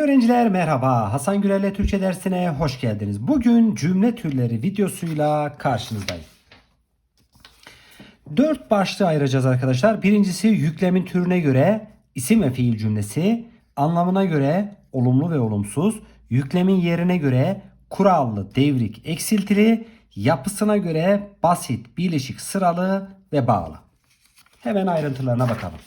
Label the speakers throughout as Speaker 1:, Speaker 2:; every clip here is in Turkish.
Speaker 1: Sevgili öğrenciler merhaba. Hasan Gürel'le Türkçe dersine hoş geldiniz. Bugün cümle türleri videosuyla karşınızdayım. Dört başlığı ayıracağız arkadaşlar. Birincisi yüklemin türüne göre isim ve fiil cümlesi, anlamına göre olumlu ve olumsuz, yüklemin yerine göre kurallı, devrik, eksiltili, yapısına göre basit, bileşik, sıralı ve bağlı. Hemen ayrıntılarına bakalım.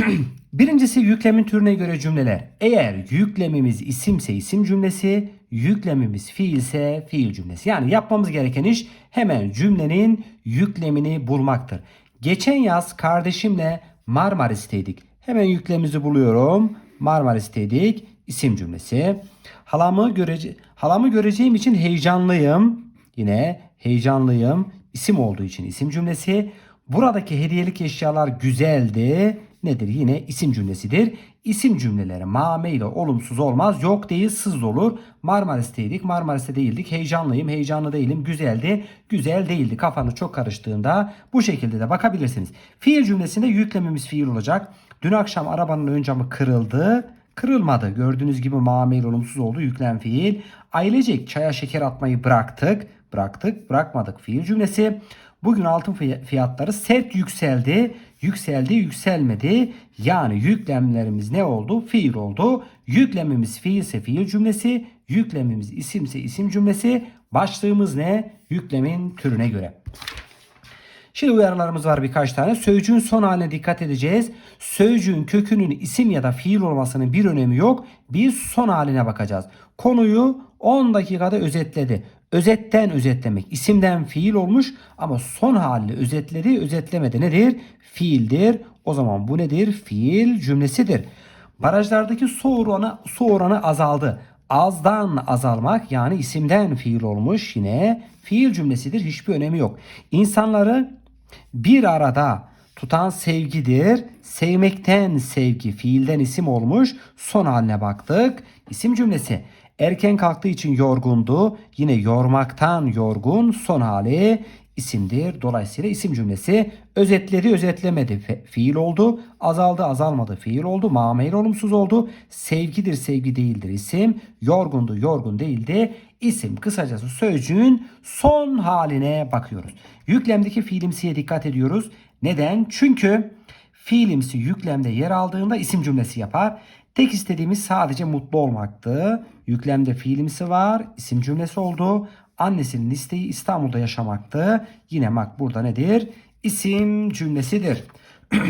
Speaker 1: Birincisi yüklemin türüne göre cümleler. Eğer yüklemimiz isimse isim cümlesi, yüklemimiz fiilse fiil cümlesi. Yani yapmamız gereken iş hemen cümlenin yüklemini bulmaktır. Geçen yaz kardeşimle Marmaris'teydik. Hemen yüklemimizi buluyorum. Marmaris'teydik. isim cümlesi. Halamı görece halamı göreceğim için heyecanlıyım. Yine heyecanlıyım. İsim olduğu için isim cümlesi. Buradaki hediyelik eşyalar güzeldi. Nedir? Yine isim cümlesidir. İsim cümleleri mame ile olumsuz olmaz. Yok değil sız olur. Marmaris'teydik. Marmaris'te değildik. Heyecanlıyım. Heyecanlı değilim. Güzeldi. Güzel değildi. Kafanız çok karıştığında bu şekilde de bakabilirsiniz. Fiil cümlesinde yüklememiz fiil olacak. Dün akşam arabanın ön camı kırıldı. Kırılmadı. Gördüğünüz gibi mamel olumsuz oldu. Yüklem fiil. Ailecek çaya şeker atmayı bıraktık. Bıraktık. Bırakmadık. Fiil cümlesi. Bugün altın fiyatları sert yükseldi. Yükseldi, yükselmedi. Yani yüklemlerimiz ne oldu? Fiil oldu. Yüklemimiz fiilse fiil cümlesi, yüklemimiz isimse isim cümlesi. Başlığımız ne? Yüklemin türüne göre. Şimdi uyarılarımız var birkaç tane. Sözcüğün son haline dikkat edeceğiz. Sözcüğün kökünün isim ya da fiil olmasının bir önemi yok. Biz son haline bakacağız. Konuyu 10 dakikada özetledi. Özetten özetlemek isimden fiil olmuş ama son halini özetledi özetlemedi nedir? Fiildir. O zaman bu nedir? Fiil cümlesidir. Barajlardaki su oranı, su oranı azaldı. Azdan azalmak yani isimden fiil olmuş yine fiil cümlesidir. Hiçbir önemi yok. İnsanları bir arada tutan sevgidir. Sevmekten sevgi fiilden isim olmuş. Son haline baktık. İsim cümlesi. Erken kalktığı için yorgundu. Yine yormaktan yorgun son hali isimdir. Dolayısıyla isim cümlesi özetledi özetlemedi Fe, fiil oldu. Azaldı azalmadı fiil oldu. Mameyl olumsuz oldu. Sevgidir sevgi değildir isim. Yorgundu yorgun değildi. isim. Kısacası sözcüğün son haline bakıyoruz. Yüklemdeki fiilimsiye dikkat ediyoruz. Neden? Çünkü fiilimsi yüklemde yer aldığında isim cümlesi yapar. Tek istediğimiz sadece mutlu olmaktı. Yüklemde fiilimsi var. isim cümlesi oldu. Annesinin isteği İstanbul'da yaşamaktı. Yine bak burada nedir? İsim cümlesidir.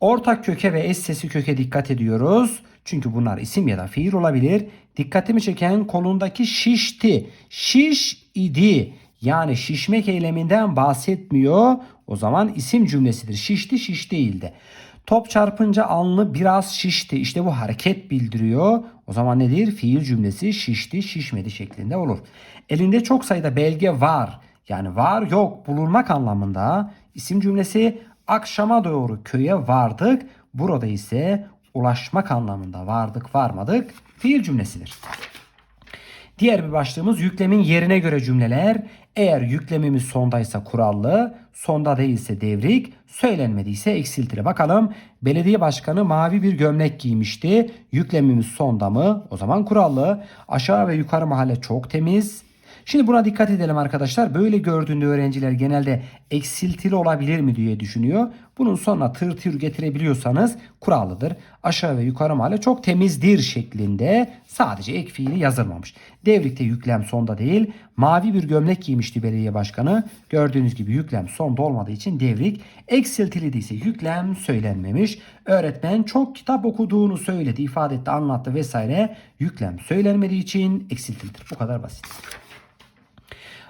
Speaker 1: Ortak köke ve eş sesi köke dikkat ediyoruz. Çünkü bunlar isim ya da fiil olabilir. Dikkatimi çeken kolundaki şişti. Şiş idi. Yani şişmek eyleminden bahsetmiyor. O zaman isim cümlesidir. Şişti şiş değildi. Top çarpınca alnı biraz şişti. İşte bu hareket bildiriyor. O zaman nedir? Fiil cümlesi şişti, şişmedi şeklinde olur. Elinde çok sayıda belge var. Yani var yok bulunmak anlamında. İsim cümlesi akşama doğru köye vardık. Burada ise ulaşmak anlamında vardık varmadık fiil cümlesidir. Diğer bir başlığımız yüklemin yerine göre cümleler. Eğer yüklemimiz sondaysa kurallı, sonda değilse devrik, söylenmediyse eksiltili. Bakalım belediye başkanı mavi bir gömlek giymişti. Yüklemimiz sonda mı? O zaman kurallı. Aşağı ve yukarı mahalle çok temiz. Şimdi buna dikkat edelim arkadaşlar. Böyle gördüğünde öğrenciler genelde eksiltili olabilir mi diye düşünüyor. Bunun sonuna tır tır getirebiliyorsanız kurallıdır. Aşağı ve yukarı mahalle çok temizdir şeklinde sadece ek fiili yazılmamış. Devrikte yüklem sonda değil. Mavi bir gömlek giymişti belediye başkanı. Gördüğünüz gibi yüklem sonda olmadığı için devrik. Eksiltili değilse yüklem söylenmemiş. Öğretmen çok kitap okuduğunu söyledi, ifade etti, anlattı vesaire. Yüklem söylenmediği için eksiltilidir. Bu kadar basit.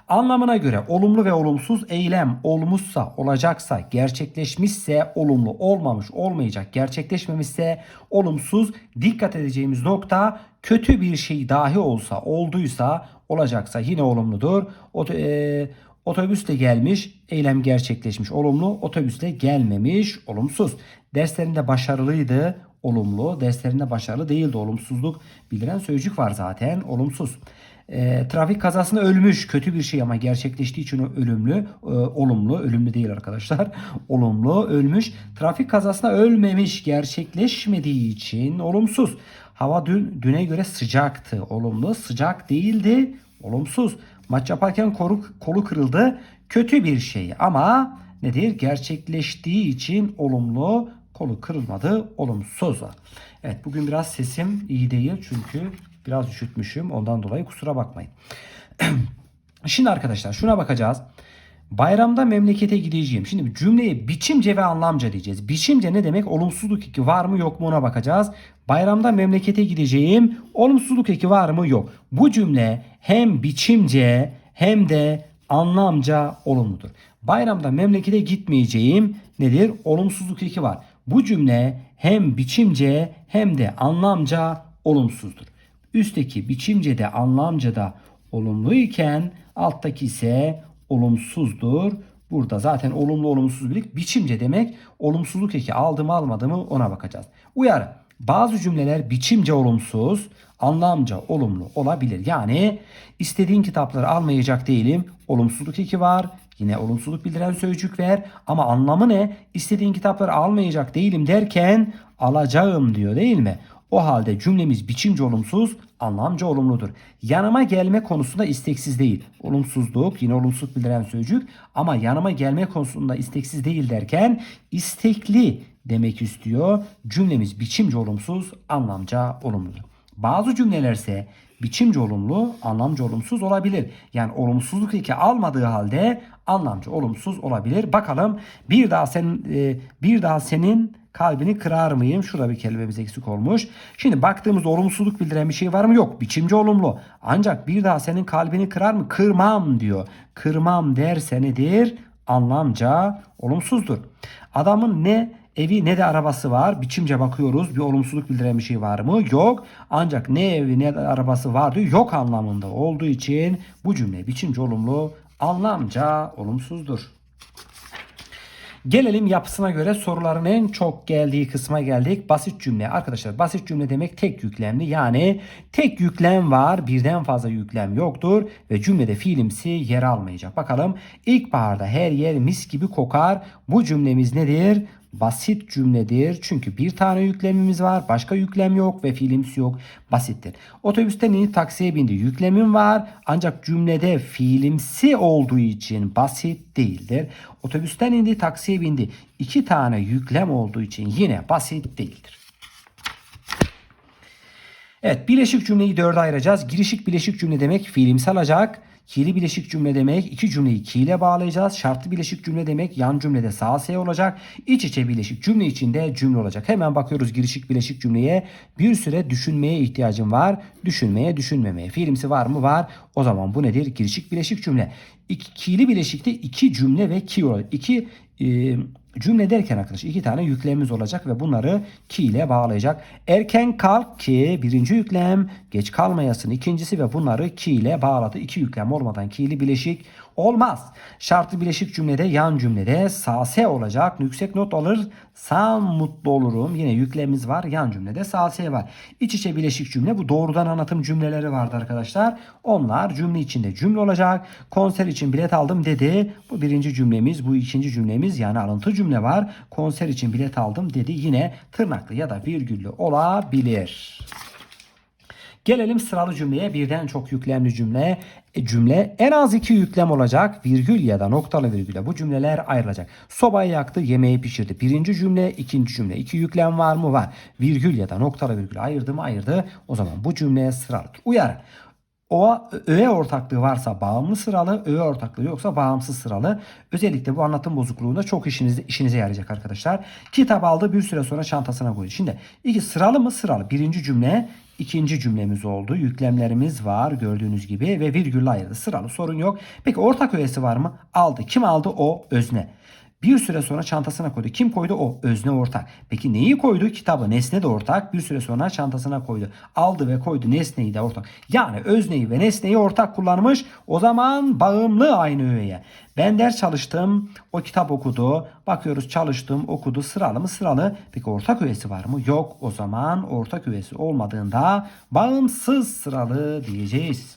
Speaker 1: Anlamına göre olumlu ve olumsuz eylem olmuşsa, olacaksa, gerçekleşmişse olumlu, olmamış, olmayacak, gerçekleşmemişse olumsuz. Dikkat edeceğimiz nokta kötü bir şey dahi olsa, olduysa, olacaksa yine olumludur. E, otobüsle gelmiş, eylem gerçekleşmiş, olumlu. Otobüsle gelmemiş, olumsuz. Derslerinde başarılıydı, olumlu. Derslerinde başarılı değildi, olumsuzluk bildiren sözcük var zaten, olumsuz. E, trafik kazasında ölmüş. Kötü bir şey ama gerçekleştiği için ölümlü, e, olumlu, ölümlü değil arkadaşlar. olumlu, ölmüş. Trafik kazasında ölmemiş, gerçekleşmediği için olumsuz. Hava dün düne göre sıcaktı. Olumlu, sıcak değildi. Olumsuz. Maç yaparken kolu, kolu kırıldı. Kötü bir şey ama nedir? Gerçekleştiği için olumlu, kolu kırılmadı. Olumsuz. Evet bugün biraz sesim iyi değil çünkü biraz üşütmüşüm. Ondan dolayı kusura bakmayın. Şimdi arkadaşlar şuna bakacağız. Bayramda memlekete gideceğim. Şimdi cümleye biçimce ve anlamca diyeceğiz. Biçimce ne demek? Olumsuzluk eki var mı yok mu ona bakacağız. Bayramda memlekete gideceğim. Olumsuzluk eki var mı yok. Bu cümle hem biçimce hem de anlamca olumludur. Bayramda memlekete gitmeyeceğim nedir? Olumsuzluk eki var. Bu cümle hem biçimce hem de anlamca olumsuzdur. Üstteki biçimce de anlamca da olumluyken alttaki ise olumsuzdur. Burada zaten olumlu olumsuz birlik biçimce demek olumsuzluk eki aldı mı almadı mı ona bakacağız. Uyarı. Bazı cümleler biçimce olumsuz, anlamca olumlu olabilir. Yani istediğin kitapları almayacak değilim. Olumsuzluk eki var. Yine olumsuzluk bildiren sözcük ver. Ama anlamı ne? İstediğin kitapları almayacak değilim derken alacağım diyor değil mi? O halde cümlemiz biçimce olumsuz, anlamca olumludur. Yanıma gelme konusunda isteksiz değil. Olumsuzluk yine olumsuzluk bildiren sözcük ama yanıma gelme konusunda isteksiz değil derken istekli demek istiyor. Cümlemiz biçimce olumsuz, anlamca olumludur. Bazı cümlelerse biçimce olumlu, anlamca olumsuz olabilir. Yani olumsuzluk eki almadığı halde anlamca olumsuz olabilir. Bakalım bir daha sen e, bir daha senin kalbini kırar mıyım? Şurada bir kelimemiz eksik olmuş. Şimdi baktığımızda olumsuzluk bildiren bir şey var mı? Yok. Biçimci olumlu. Ancak bir daha senin kalbini kırar mı? Kırmam diyor. Kırmam derse nedir? Anlamca olumsuzdur. Adamın ne evi ne de arabası var. Biçimce bakıyoruz. Bir olumsuzluk bildiren bir şey var mı? Yok. Ancak ne evi ne de arabası var diyor. Yok anlamında olduğu için bu cümle biçimce olumlu, anlamca olumsuzdur. Gelelim yapısına göre soruların en çok geldiği kısma geldik. Basit cümle. Arkadaşlar basit cümle demek tek yüklemli. Yani tek yüklem var birden fazla yüklem yoktur. Ve cümlede fiilimsi yer almayacak. Bakalım ilkbaharda her yer mis gibi kokar. Bu cümlemiz nedir? Basit cümledir. Çünkü bir tane yüklemimiz var. Başka yüklem yok ve fiilimsi yok. Basittir. Otobüsten inip taksiye bindi. Yüklemim var. Ancak cümlede fiilimsi olduğu için basit değildir. Otobüsten indi taksiye bindi. İki tane yüklem olduğu için yine basit değildir. Evet bileşik cümleyi dörde ayıracağız. Girişik bileşik cümle demek fiilimsi alacak. Ki'li bileşik cümle demek iki cümleyi ki ile bağlayacağız. Şartlı bileşik cümle demek yan cümlede sağ S olacak. İç içe bileşik cümle içinde cümle olacak. Hemen bakıyoruz girişik bileşik cümleye. Bir süre düşünmeye ihtiyacım var. Düşünmeye düşünmemeye. Fiilimsi var mı? Var. O zaman bu nedir? Girişik bileşik cümle. İki, ki'li bileşikte iki cümle ve ki olacak. İki e, Cümle derken arkadaşlar iki tane yüklemimiz olacak ve bunları ki ile bağlayacak. Erken kalk ki birinci yüklem, geç kalmayasın ikincisi ve bunları ki ile bağladı. İki yüklem olmadan ki'li bileşik olmaz. Şartlı bileşik cümlede yan cümlede sase olacak. Yüksek not alırsam mutlu olurum. Yine yüklemimiz var. Yan cümlede sase var. İç içe bileşik cümle bu doğrudan anlatım cümleleri vardı arkadaşlar. Onlar cümle içinde cümle olacak. Konser için bilet aldım dedi. Bu birinci cümlemiz. Bu ikinci cümlemiz yani alıntı cümle var. Konser için bilet aldım dedi. Yine tırnaklı ya da virgüllü olabilir. Gelelim sıralı cümleye. Birden çok yüklemli cümle. E, cümle en az iki yüklem olacak. Virgül ya da noktalı virgüle bu cümleler ayrılacak. Sobayı yaktı, yemeği pişirdi. Birinci cümle, ikinci cümle. İki yüklem var mı? Var. Virgül ya da noktalı virgül ayırdı mı? Ayırdı. O zaman bu cümleye sıralı. Uyarı. O öğe ortaklığı varsa bağımlı sıralı, öğe ortaklığı yoksa bağımsız sıralı. Özellikle bu anlatım bozukluğunda çok işinize, işinize yarayacak arkadaşlar. Kitap aldı bir süre sonra çantasına koydu. Şimdi iki sıralı mı sıralı? Birinci cümle ikinci cümlemiz oldu. Yüklemlerimiz var gördüğünüz gibi ve virgülle ayırdı. Sıralı sorun yok. Peki ortak öğesi var mı? Aldı. Kim aldı? O özne. Bir süre sonra çantasına koydu. Kim koydu? O. Özne ortak. Peki neyi koydu? Kitabı. Nesne de ortak. Bir süre sonra çantasına koydu. Aldı ve koydu. Nesneyi de ortak. Yani özneyi ve nesneyi ortak kullanmış. O zaman bağımlı aynı öğeye. Ben ders çalıştım. O kitap okudu. Bakıyoruz çalıştım, okudu. Sıralı mı? Sıralı. Peki ortak öğesi var mı? Yok. O zaman ortak öğesi olmadığında bağımsız sıralı diyeceğiz.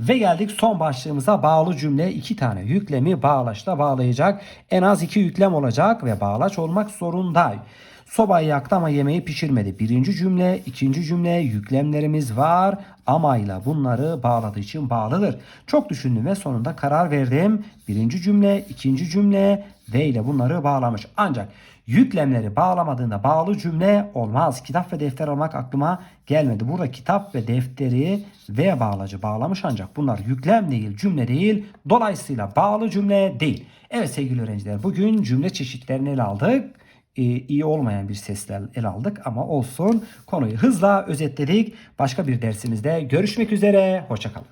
Speaker 1: Ve geldik son başlığımıza bağlı cümle iki tane yüklemi bağlaçla bağlayacak. En az iki yüklem olacak ve bağlaç olmak zorunda. Sobayı yaktı ama yemeği pişirmedi. Birinci cümle, ikinci cümle yüklemlerimiz var. Amayla bunları bağladığı için bağlıdır. Çok düşündüm ve sonunda karar verdim. Birinci cümle, ikinci cümle ve ile bunları bağlamış. Ancak yüklemleri bağlamadığında bağlı cümle olmaz. Kitap ve defter almak aklıma gelmedi. Burada kitap ve defteri ve bağlacı bağlamış ancak bunlar yüklem değil, cümle değil. Dolayısıyla bağlı cümle değil. Evet sevgili öğrenciler bugün cümle çeşitlerini ele aldık iyi olmayan bir sesler ele aldık ama olsun. Konuyu hızla özetledik. Başka bir dersimizde görüşmek üzere. Hoşçakalın.